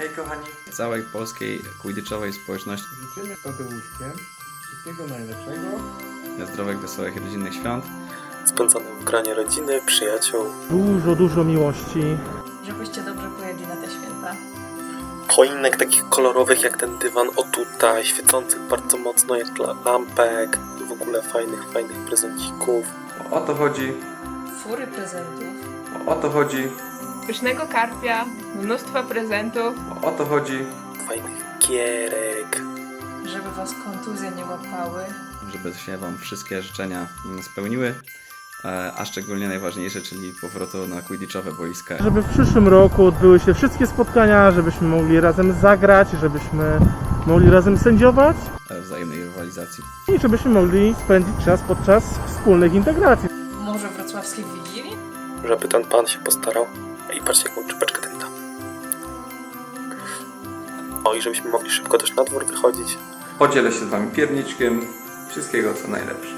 Hej kochani. Całej polskiej quidditchowej społeczności Życzymy Tadeuszkiem wszystkiego najlepszego. zdrowych, wesołych, rodzinnych świąt. spędzonych w gronie rodziny, przyjaciół. Dużo, dużo miłości. Żebyście dobrze pojedli na te święta. Choinek takich kolorowych jak ten dywan o tutaj, świecących bardzo mocno jak la- lampek. W ogóle fajnych, fajnych prezencików. O to chodzi, Fury prezentów. o to chodzi, pysznego karpia, mnóstwo prezentów. o to chodzi, Fajnych gierek. Żeby was kontuzje nie łapały. żeby się Wam wszystkie życzenia spełniły. E, A szczególnie najważniejsze, czyli powrotu na quidditchowe boiska. Żeby w przyszłym roku odbyły się wszystkie spotkania, żebyśmy mogli razem zagrać, żebyśmy mogli razem sędziować e, wzajemnej rywalizacji. i żebyśmy mogli spędzić czas podczas wspólnych integracji. Może wrocławskiej Wigilii? Żeby ten pan się postarał. I patrzcie jaką czepeczkę ten da. O i żebyśmy mogli szybko też na dwór wychodzić. Podzielę się z wami pierniczkiem. Wszystkiego co najlepsze.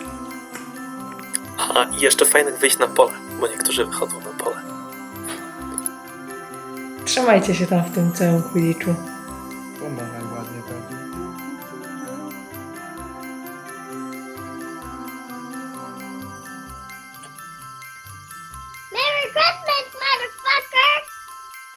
A i jeszcze fajnych wyjść na pole, bo niektórzy wychodzą na pole. Trzymajcie się tam w tym całym Quidditchu. Pomachaj ładnie Tadu. Christmas, motherfucker!